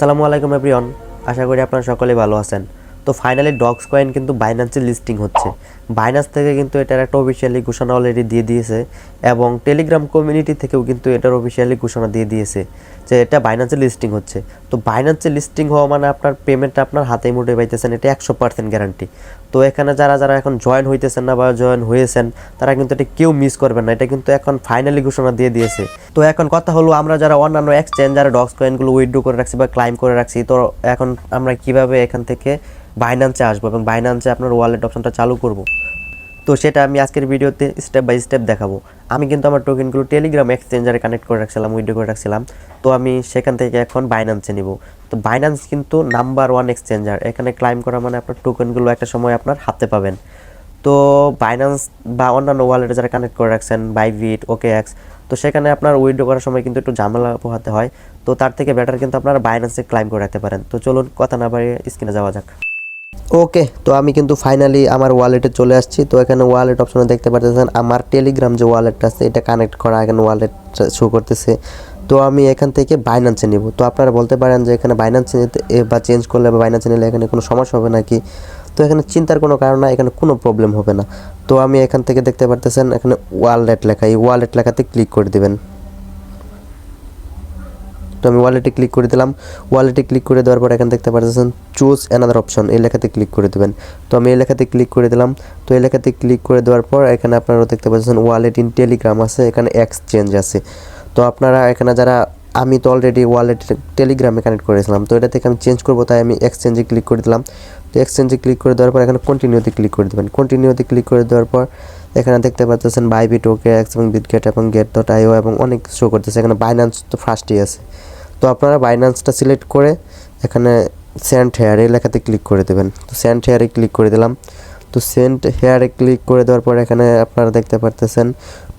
আসসালামু আলাইকুম, এভরিওয়ান। আশা করি আপনারা সকলে ভালো আছেন। তো ফাইনালি ডগস কয়েন কিন্তু বাইন্যান্সে লিস্টিং হচ্ছে। বাইন্যান্স থেকে কিন্তু এটার একটা অফিসিয়ালি ঘোষণা অলরেডি দিয়ে দিয়েছে এবং টেলিগ্রাম কমিউনিটি থেকেও কিন্তু এটার অফিসিয়ালি ঘোষণা দিয়ে দিয়েছে যে এটা বাইনান্সে লিস্টিং হচ্ছে। তো বাইনান্সে লিস্টিং হওয়া মানে আপনার পেমেন্টটা আপনার হাতেই মুঠে পাইতেছেন, এটা একশো পার্সেন্ট গ্যারান্টি তো এখানে যারা যারা এখন জয়েন হইতেছেন না বা জয়েন হয়েছেন, তারা কিন্তু এটা কেউ মিস করবেন না, এটা কিন্তু এখন ফাইনালি ঘোষণা দিয়ে দিয়েছে। তো এখন কথা হলো আমরা যারা অন্যান্য এক্সচেঞ্জ যারা ডক্স কয়েনগুলো উইথড্র করে রাখছি বা ক্লাইম করে রাখছি, তো এখন আমরা কীভাবে এখান থেকে বাইনান্সে আসব এবং বাইনান্সে আপনার ওয়ালেট অপশনটা চালু করব? তো সেটা আমি আজকের ভিডিওতে স্টেপ বাই স্টেপ দেখাবো। আমি কিন্তু আমার টোকেনগুলো টেলিগ্রাম এক্সচেঞ্জারে কানেক্ট করে রাখছিলাম উইড্রো করে রাখছিলাম। তো আমি সেখান থেকে এখন বাইন্যান্সে নিব। তো বাইন্যান্স কিন্তু নাম্বার ওয়ান এক্সচেঞ্জার এখানে ক্লাইম করা মানে আপনার টোকেনগুলো একটা সময় আপনার হাতে পাবেন। তো বাইন্যান্স বা অন্যান্য ওয়ালেটে যারা কানেক্ট করে রাখছেন বাইভিট ওকে এক্স তো সেখানে আপনার উইড্রো করার সময় কিন্তু একটু ঝামেলা পোহাতে হয়। তো তার থেকে বেটার কিন্তু আপনারা বাইন্যান্সে ক্লাইম করে রাখতে পারেন। তো চলুন কথা না বাড়িয়ে স্ক্রিনে যাওয়া যাক। ওকে তো আমি কিন্তু ফাইনালি আমার ওয়ালেটে চলে আসছি। তো এখানে ওয়ালেট অপশনে দেখতে পাচ্ছেন আমার টেলিগ্রাম যে ওয়ালেটটা আছে, এটা কানেক্ট করা এখানে ওয়ালেট শো করতেছে। তো আমি এখান থেকে বাইন্যান্সে নিব। তো আপনারা বলতে পারেন যে এখানে বাইন্যান্সে নিতে বা চেঞ্জ করলে বা বাইন্যান্সে নিলে এখানে কোনো সমস্যা হবে নাকি? তো এখানে চিন্তার কোনো কারণ না এখানে কোনো প্রবলেম হবে না। তো আমি এখান থেকে দেখতে পারতেছেন, এখানে ওয়ালেট লেখা, এই ওয়ালেট লেখাতে ক্লিক করে দিবেন। তো আমি ওয়ালেটে ক্লিক করে দিলাম। ওয়ালেটে ক্লিক করে দেওয়ার পর এখানে দেখতে পাচ্ছেন চুজ অ্যানাদার অপশন এই লেখাতে ক্লিক করে দেবেন। তো আমি এই লেখাতে ক্লিক করে দিলাম। তো এই লেখাতে ক্লিক করে দেওয়ার পর এখানে আপনারা দেখতে পাচ্ছেন ওয়ালেট ইন টেলিগ্রাম আছে, এখানে এক্সচেঞ্জ আছে। তো আপনারা এখানে যারা আমি তো অলরেডি ওয়ালেট টেলিগ্রামে কানেক্ট করেছিলাম, তো এটা থেকে আমি চেঞ্জ করব, তাই আমি এক্সচেঞ্জে ক্লিক করে দিলাম। তো এক্সচেঞ্জে ক্লিক করে দেওয়ার পর এখানে কন্টিনিউতে ক্লিক করে দেবেন। কন্টিনিউতে ক্লিক করে দেওয়ার পর এখানে দেখতে পাচ্ছেন বাইবিট ওকে এক্স এবং বিটগেট এবং গেট ডট আইও এবং অনেক শো করতেছে। এখানে বাইন্যান্স তো ফার্স্টই আছে। তো আপনারা বাইন্যান্সটা সিলেক্ট করে এখানে সেন্ট হেয়ার লেখাতে ক্লিক করে দেবেন। তো সেন্ট হেয়ারে ক্লিক করে দিলাম। তো সেন্ট হেয়ারে ক্লিক করে দেওয়ার পর এখানে আপনারা দেখতে পারতেছেন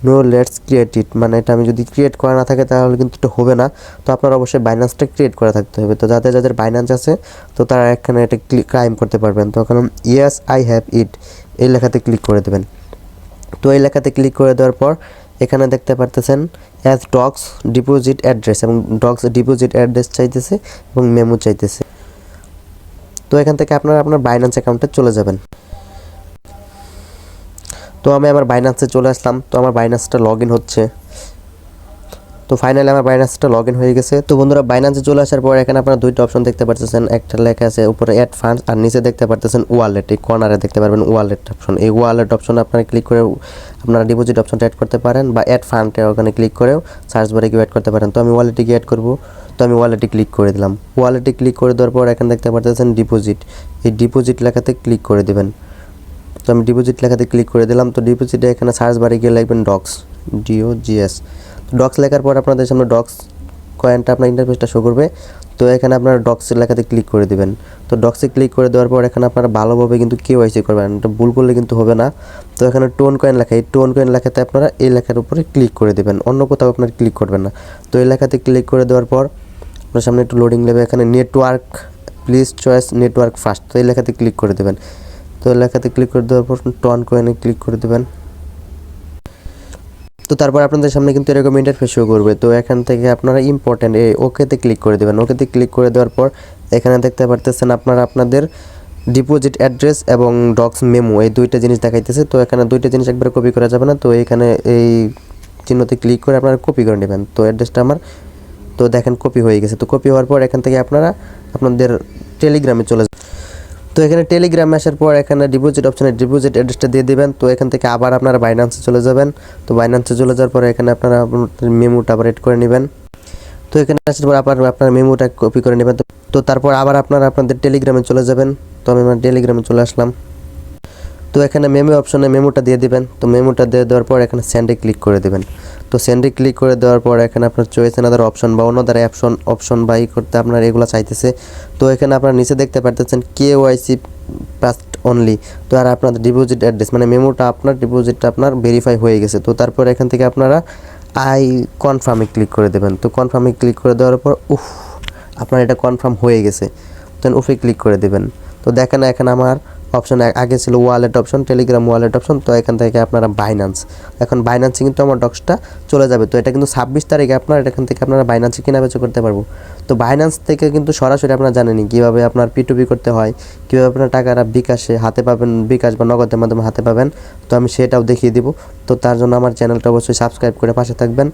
নো লেটস ক্রিয়েট ইট মানে এটা আমি যদি ক্রিয়েট করা না থাকে তাহলে কিন্তু এটা হবে না। তো আপনার অবশ্যই বাইন্যান্সটা ক্রিয়েট করা থাকতে হবে। তো যাদের যাদের বাইন্যান্স আছে, তো তারা এখানে এটা ক্লিক ক্রাইম করতে পারবেন। তো এখন ইয়েস আই হ্যাভ ইট এই লেখাতে ক্লিক করে দেবেন। তো এই লেখাতে ক্লিক করে দেওয়ার পর এখানে দেখতে পারতেছেন অ্যাজ ডগস ডিপোজিট অ্যাড্রেস এবং ডগস ডিপোজিট অ্যাড্রেস চাইতেছে এবং মেমো চাইতেছে। তো এখান থেকে আপনারা আপনার বাইন্যান্স অ্যাকাউন্টে চলে যাবেন। তো আমি আমার বাইন্যান্সে চলে আসলাম। তো আমার বাইন্যান্সটা লগ ইন হচ্ছে। তো ফাইনালি আমার বাইন্যান্সটা লগ ইন হয়ে গেছে। তো বন্ধুরা বাইন্যান্সে চলে আসার পর এখানে আপনারা দুইটা অপশন দেখতে পারতেছেন। একটা লেখা আছে উপরে অ্যাড ফান্ডস আর নিচে দেখতে পারতেছেন ওয়ালেট এই কর্নারে দেখতে পারবেন ওয়ালেট অপশন এই ওয়ালেট অপশনে আপনারা ক্লিক করে আপনারা ডিপোজিট অপশনটা অ্যাড করতে পারেন বা অ্যাড ফান্ডে ওখানে ক্লিক করেও সার্চ বারে গিয়ে অ্যাড করতে পারেন। তো আমি ওয়ালেটে গিয়ে অ্যাড করব। তো আমি ওয়ালেটে ক্লিক করে দিলাম। ওয়ালেটে ক্লিক করে দেওয়ার পর এখানে দেখতে পারতেছেন ডিপোজিট এই ডিপোজিট লেখাতে ক্লিক করে দেবেন। তো আমি ডিপোজিট লেখাতে ক্লিক করে দিলাম। তো ডিপোজিটে এখানে সার্চ বারে গিয়ে লিখবেন Dogs D O G S তো ডক্স লেখার পর আপনাদের সামনে ডক্স কয়েনটা আপনার ইন্টারফেসটা শো করবে। তো এখানে আপনারা ডক্স লেখাতে ক্লিক করে দিবেন। তো ডক্সে ক্লিক করে দেওয়ার পর এখানে আপনারা ভালোভাবে কিন্তু কেউ আইসি করবেন। এটা ভুল করলে কিন্তু হবে না। তো এখানে টোন কয়েন লেখা, এই টোন কয়েন লেখাতে আপনারা এই লেখার উপরে ক্লিক করে দেবেন। অন্য কোথাও আপনারা ক্লিক করবেন না। তো এই লেখাতে ক্লিক করে দেওয়ার পর আপনার সামনে একটু লোডিং নেবে। এখানে network please choice network first তো এই লেখাতে ক্লিক করে দেবেন। তো লেখাতে ক্লিক করে দেওয়ার পর টন কয়েনে ক্লিক করে দেবেন। তো তারপর আপনাদের সামনে কিন্তু এরকম ইন্টারফেস শো করবে। তো এখান থেকে আপনারা ইম্পর্টেন্ট এই ওকেতে ক্লিক করে দেবেন। ওকেতে ক্লিক করে দেওয়ার পর এখানে দেখতে পারতেছেন আপনারা আপনাদের ডিপোজিট অ্যাড্রেস এবং ডক্স মেমো এই দুইটা জিনিস দেখাইতেছে। তো এখানে দুইটা জিনিস একবার কপি করা যাবে না। তো এখানে এই চিহ্নতে ক্লিক করে আপনারা কপি করে নেবেন। তো অ্যাড্রেসটা আমার তো দেখেন কপি হয়ে গেছে। তো কপি হওয়ার পর এখান থেকে আপনারা আপনাদের টেলিগ্রামে চলে তো এখানে টেলিগ্রাম আসার পর এখানে ডিপোজিট অপশানে ডিপোজিট অ্যাড্রেসটা দিয়ে দেবেন। তো এখান থেকে আবার আপনারা বাইন্যান্সে চলে যাবেন। তো বাইন্যান্সে চলে যাওয়ার পর এখানে আপনারা মেমোটা আবার এড করে নেবেন। তো এখানে আসার পর আবার আপনার মেমোটা কপি করে নেবেন। তো তারপর আবার আপনারা আপনাদের টেলিগ্রামে চলে যাবেন। তো আমি আমার টেলিগ্রামে চলে আসলাম। তো এখানে মেমো অপশনে মেমোটা দিয়ে দিবেন। তো মেমোটা দিয়ে দেওয়ার পর এখানে সেন্ডে ক্লিক করে দেবেন। তো সেন্ডে ক্লিক করে দেওয়ার পর এখানে আপনার চয়েস এনাদার অপশন বা অন্যদার অপশন অপশন বাই করতে আপনার এগুলো চাইতেছে। তো এখানে আপনার নিচে দেখতে পারতেছেন কে ওয়াইসি পাস্ট অনলি তো আর আপনাদের ডিপোজিট অ্যাড্রেস মানে মেমোটা আপনার ডিপোজিটটা আপনার ভেরিফাই হয়ে গেছে। তো তারপর এখান থেকে আপনারা আই কনফার্মে ক্লিক করে দেবেন। তো কনফার্মে ক্লিক করে দেওয়ার পর, উফ, আপনার এটা কনফার্ম হয়ে গেছে। দেন উফে ক্লিক করে দেবেন। তো দেখেন এখানে আমার অপশন আগে ছিল wallet option Telegram wallet option তো এখান থেকে আপনারা বাইন্যান্স এখন বাইন্যান্সে কিন্তু আমার ডক্সটা চলে যাবে। তো এটা কিন্তু ছাব্বিশ তারিখে আপনার এখান থেকে আপনারা বাইন্যান্সে কেনা বেচা করতে পারব। তো বাইন্যান্স থেকে কিন্তু সরাসরি আপনারা জানেনই কীভাবে আপনার পিটুপি করতে হয়, কীভাবে আপনার টাকাটা বিকাশে হাতে পাবেন, বিকাশ বা নগদের মাধ্যমে হাতে পাবেন। তো আমি সেটাও দেখিয়ে দিব। তো তার জন্য আমার চ্যানেলটা অবশ্যই সাবস্ক্রাইব করে পাশে থাকবেন।